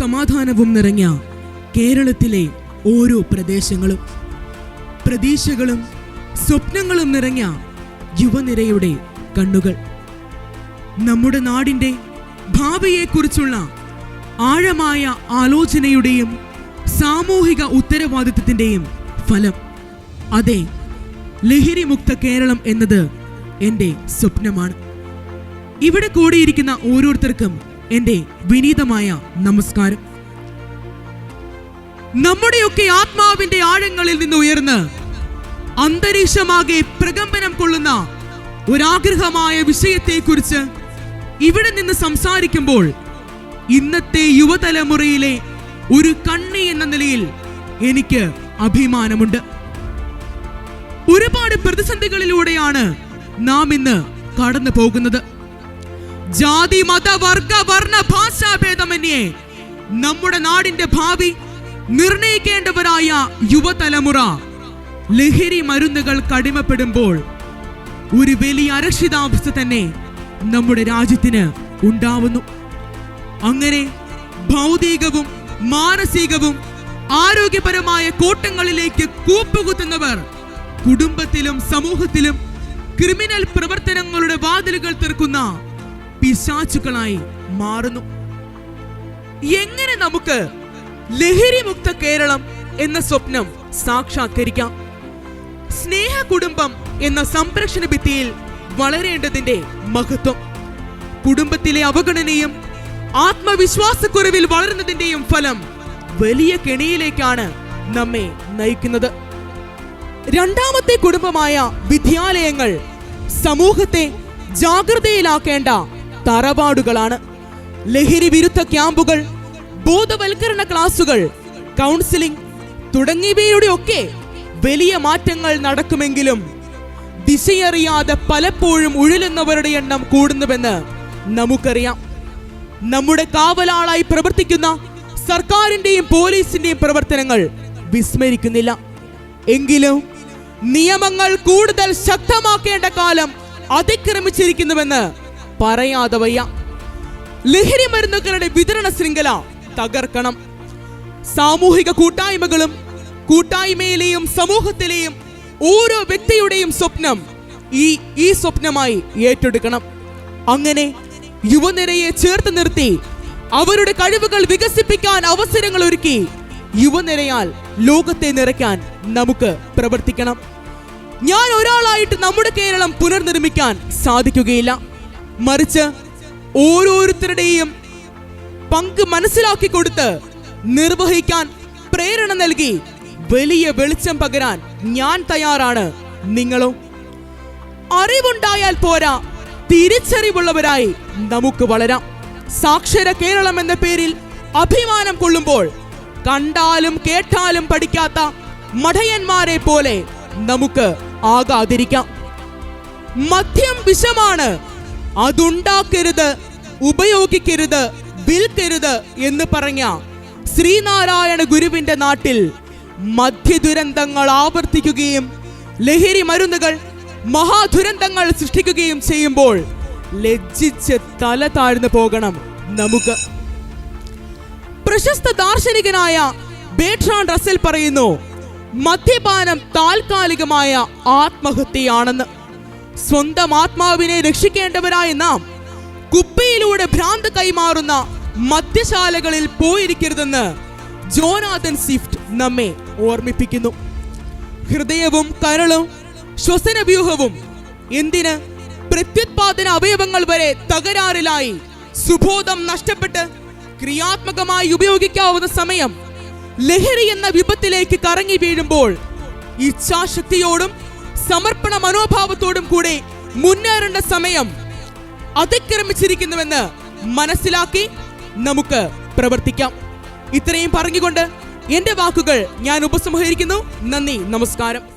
സമാധാനവും നിറഞ്ഞ കേരളത്തിലെ ഓരോ പ്രദേശങ്ങളും പ്രതീക്ഷകളും സ്വപ്നങ്ങളും നിറഞ്ഞ യുവനിരയുടെ കണ്ണുകൾ. നമ്മുടെ നാടിന്റെ ഭാവിയെക്കുറിച്ചുള്ള ആഴമായ ആലോചനയുടെയും സാമൂഹിക ഉത്തരവാദിത്വത്തിന്റെയും ഫലം. അതെ ലഹരിമുക്ത കേരളം എന്നത് എന്റെ സ്വപ്നമാണ്. ഇവിടെ കൂടിയിരിക്കുന്ന ഓരോരുത്തർക്കും എന്റെ വിനീതമായ നമസ്കാരം. നമ്മുടെയൊക്കെ ആത്മാവിന്റെ ആഴങ്ങളിൽ നിന്ന് ഉയർന്ന് അന്തരീക്ഷമാകെ പ്രകമ്പനം കൊള്ളുന്ന ഒരാഗ്രഹമായ വിഷയത്തെക്കുറിച്ച് ഇവിടെ നിന്ന് സംസാരിക്കുമ്പോൾ ഇന്നത്തെ യുവതലമുറയിലെ ഒരു കണ്ണി എന്ന നിലയിൽ എനിക്ക് അഭിമാനമുണ്ട്. ഒരുപാട് പ്രതിസന്ധികളിലൂടെയാണ് നാം ഇന്ന് കടന്നു പോകുന്നത് ജാതി മത വർഗ വർണ ഭാഷാഭേദമന്യേ നമ്മുടെ നാടിന്റെ ഭാവി നിർണയിക്കേണ്ടവരായ യുവതലമുറ ലഹരി മരുന്നുകൾ കടിമപ്പെടുമ്പോൾ ഒരു വലിയ അരക്ഷിതാവസ്ഥ തന്നെ നമ്മുടെ രാജ്യത്തിന് ഉണ്ടാവുന്നു. അങ്ങനെ ഭൗതികവും മാനസികവും ആരോഗ്യപരമായ കോട്ടങ്ങളിലേക്ക് കൂപ്പുകുത്തുന്നവർ കുടുംബത്തിലും സമൂഹത്തിലും ക്രിമിനൽ പ്രവർത്തനങ്ങളുടെ വാതിലുകൾ തീർക്കുന്ന പിശാചുക്കളായി മാറുന്നു. എങ്ങനെ നമുക്ക് ലഹരിമുക്ത കേരളം എന്ന സ്വപ്നം സാക്ഷാത്കരിക്കാം? സ്നേഹ കുടുംബം എന്ന സംരക്ഷണ ഭിത്തിയിൽ വളരേണ്ടതിന്റെ മഹത്വം. കുടുംബത്തിലെ അവഗണനയും ആത്മവിശ്വാസക്കുറവിൽ വളരുന്നതിന്റെയും ഫലം വലിയ കെണിയിലേക്കാണ് നമ്മെ നയിക്കുന്നത്. രണ്ടാമത്തെ കുടുംബമായ വിദ്യാലയങ്ങൾ സമൂഹത്തെ ജാഗ്രതയിലാക്കേണ്ട തറവാടുകളാണ്. ലഹരി വിരുദ്ധ ക്യാമ്പുകൾ ബോധവൽക്കരണ ക്ലാസുകൾ കൗൺസിലിംഗ് തുടങ്ങിയവയുടെ ഒക്കെ വലിയ മാറ്റങ്ങൾ നടക്കുമെങ്കിലും ദിശയറിയാതെ പലപ്പോഴും ഉഴലുന്നവരുടെ എണ്ണം കൂടുന്നുവെന്ന് നമുക്കറിയാം. നമ്മുടെ കാവലാളായി പ്രവർത്തിക്കുന്ന സർക്കാരിന്റെയും പോലീസിന്റെയും പ്രവർത്തനങ്ങൾ വിസ്മരിക്കുന്നില്ല. എങ്കിലും നിയമങ്ങൾ കൂടുതൽ ശക്തമാക്കേണ്ട കാലം അതിക്രമിച്ചിരിക്കുന്നുവെന്ന് പറയാതെ വയ്യ. ലഹരി മരുന്നുകളുടെ വിതരണ ശൃംഖല തകർക്കണം. സാമൂഹിക കൂട്ടായ്മകളും കൂട്ടായ്മയിലെയും സമൂഹത്തിലെയും ഓരോ വ്യക്തിയുടെയും സ്വപ്നം ഈ ഈ സ്വപ്നമായി ഏറ്റെടുക്കണം. അങ്ങനെ യുവനിരയെ ചേർത്ത് നിർത്തി അവരുടെ കഴിവുകൾ വികസിപ്പിക്കാൻ അവസരങ്ങൾ ഒരുക്കി യുവനിരയാൽ ലോകത്തെ നിറയ്ക്കാൻ നമുക്ക് പ്രവർത്തിക്കണം. ഞാൻ ഒരാളായിട്ട് നമ്മുടെ കേരളം പുനർനിർമ്മിക്കാൻ സാധിക്കുകയില്ല. മറിച്ച് ഓരോരുത്തരുടെയും പങ്ക് മനസ്സിലാക്കി കൊടുത്ത് നിർവഹിക്കാൻ പ്രേരണ നൽകി വലിയ വെളിച്ചം പകരാൻ ഞാൻ തയ്യാറാണ്. നിങ്ങളും അറിവുണ്ടായാൽ പോരാ. തിരിച്ചറിവുള്ളവരായി നമുക്ക് വളരാം. സാക്ഷര കേരളം എന്ന പേരിൽ അഭിമാനം കൊള്ളുമ്പോൾ കണ്ടാലും കേട്ടാലും പഠിക്കാത്ത മഠയന്മാരെ പോലെ നമുക്ക് ആകാതിരിക്കാം. മദ്യം വിഷമാണ് അതുണ്ടാക്കരുത് ഉപയോഗിക്കരുത് വിൽക്കരുത് എന്ന് പറഞ്ഞ ശ്രീനാരായണ ഗുരുവിന്റെ നാട്ടിൽ മധ്യദുരന്തങ്ങൾ ആവർത്തിക്കുകയും ലഹരി മരുന്നുകൾ മഹാദുരന്തങ്ങൾ സൃഷ്ടിക്കുകയും ചെയ്യുമ്പോൾ ലജ്ജിച്ച് തല താഴ്ന്നു പോകണം നമുക്ക്. പ്രശസ്ത ദാർശനികനായ ബേട്രാൻ റസൽ പറയുന്നു മദ്യപാനം താൽക്കാലികമായ ആത്മഹത്യയാണെന്ന്. സ്വന്തം ആത്മാവിനെ രക്ഷിക്കേണ്ടവരായ നാം കുപ്പിയിലൂടെ ഭ്രാന്ത് കൈമാറുന്ന മദ്യശാലകളിൽ പോയിരിക്കരുതെന്ന് ജോനാഥൻ സിഫ്റ്റ് നമ്മെ ഓർമ്മിപ്പിക്കുന്നു. ഹൃദയവും കരളും ശ്വസനവ്യൂഹവും എന്തിന് പ്രത്യുത്പാദന അവയവങ്ങൾ വരെ തകരാറിലായി സുബോധം നഷ്ടപ്പെട്ട് ക്രിയാത്മകമായി ഉപയോഗിക്കാവുന്ന സമയം ലഹരി എന്ന വിപത്തിലേക്ക് കറങ്ങി വീഴുമ്പോൾ ഇച്ഛാശക്തിയോടും സമർപ്പണ മനോഭാവത്തോടും കൂടെ മുന്നേറേണ്ട സമയം അതിക്രമിച്ചിരിക്കുന്നുവെന്ന് മനസ്സിലാക്കി നമുക്ക് പ്രവർത്തിക്കാം. ഇത്രയും പറഞ്ഞുകൊണ്ട് എന്റെ വാക്കുകൾ ഞാൻ ഉപസംഹരിക്കുന്നു. നന്ദി നമസ്കാരം.